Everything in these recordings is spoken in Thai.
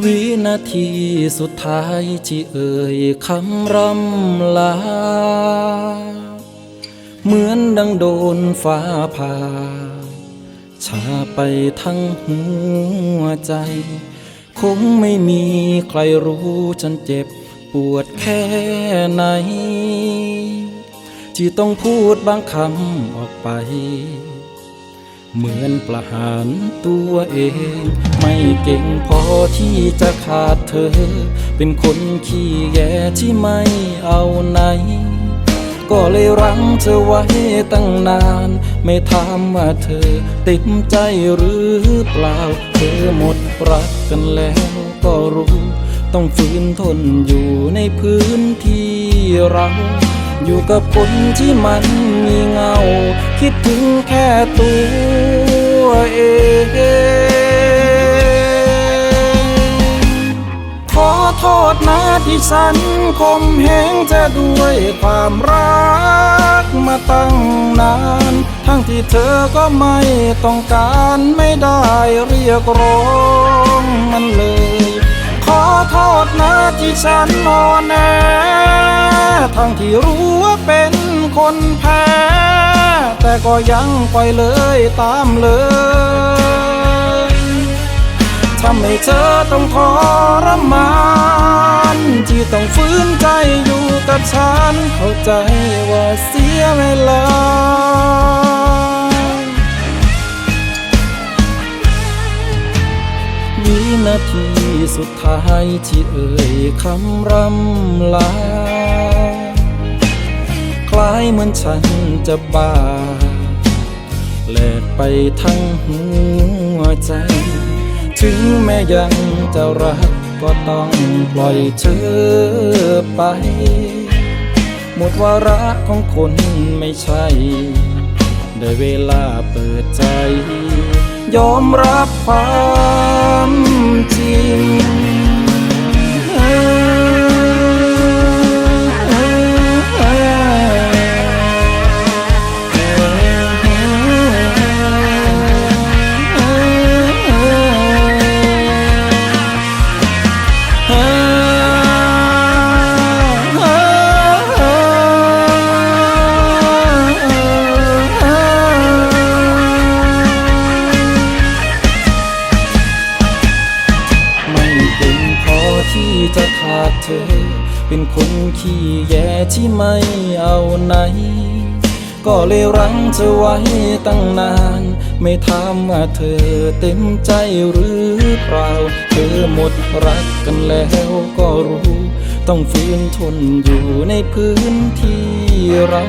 วินาทีสุดท้ายที่เอ่ยคำรำลา เหมือนดังโดนฟ้าผ่าชาไปทั้งหัวใจ คงไม่มีใครรู้ฉันเจ็บปวดแค่ไหน ที่ต้องพูดบางคำออกไป เหมือนประหารตัวเอง ไม่เก่งพอที่จะขาดเธอ เป็นคนขี้แยที่ไม่เอาไหน ก็เลยรั้งเธอไว้ตั้งนาน ไม่ถามว่าเธอติดใจหรือเปล่า เธอหมดรักกันแล้วก็รู้ ต้องฝืนทนอยู่ในพื้นที่เราอยู่กับคนที่มันมีเงา คิดถึงแค่ตัว เองขอโทษนะที่ฉันคมเหงจะด้วยความรักมาตั้งนาน ทั้งที่เธอก็ไม่ต้องการไม่ได้เรียกร้อง ที่ฉันนอนแนทั้งที่รู้ว่าเป็นคนแพ้ แต่ก็ยังปล่อยเลยตามเลยทำให้เธอต้องทรมานที่ต้องฝืนใจอยู่กับฉัน เข้าใจว่าเสียเวลา วินาทีสุดท้ายที่เอ่ยคำรำลา คล้ายเหมือนฉันจะบ้าแหลกไปทั้งหัวใจ ถึงแม้ยังจะรักก็ต้องปล่อยเธอไป หมดวาระของคนไม่ใช่ได้เวลาเปิดใจ ยอมรับความ ดเธอ เป็นคนขี้แยที่ไม่เอาไหน ก็เลยรั้งเธอไว้ตั้งนาน ไม่ถามว่าเธอเต็มใจหรือเปล่า เธอหมดรักกันแล้วก็รู้ ต้องฝืนทนอยู่ในพื้นที่เรา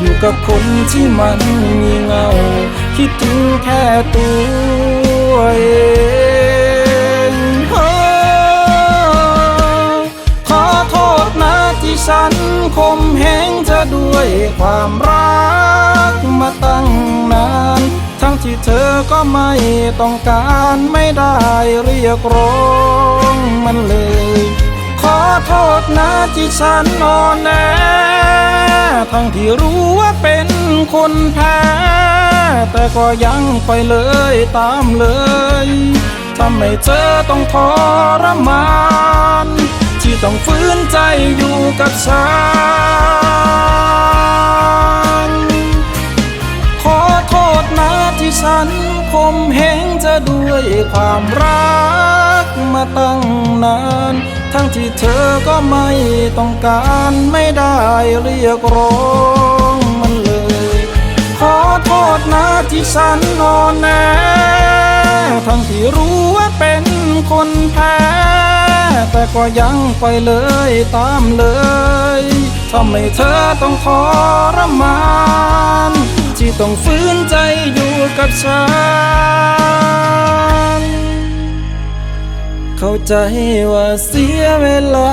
อยู่กับคนที่มันมีเงา คิดถึงแค่ตัวเอง ฉันคมเหงเธอด้วยความรักมาตั้งนาน ทั้งที่เธอก็ไม่ต้องการไม่ได้เรียกร้องมันเลย ขอโทษนะที่ฉันนอนแนทั้งที่รู้ว่าเป็นคนแพ้ แต่ก็ยังไปเลยตามเลยทำให้เธอต้องทรมาน ที่ต้องฝืนใจอยู่กับฉันขอโทษนะที่ฉันคมเหงจะด้วยความรักมาตั้งนาน ทั้งที่เธอก็ไม่ต้องการไม่ได้เรียกร้องมันเลย ขอโทษนะที่ฉันนอนแนทั้งที่รู้ว่าเป็นคนแพ้ แต่ก็ยังไปเลยตามเลยทำให้เธอต้องทรมานที่ต้องฝืนใจอยู่กับฉัน เข้าใจว่าเสียเวลา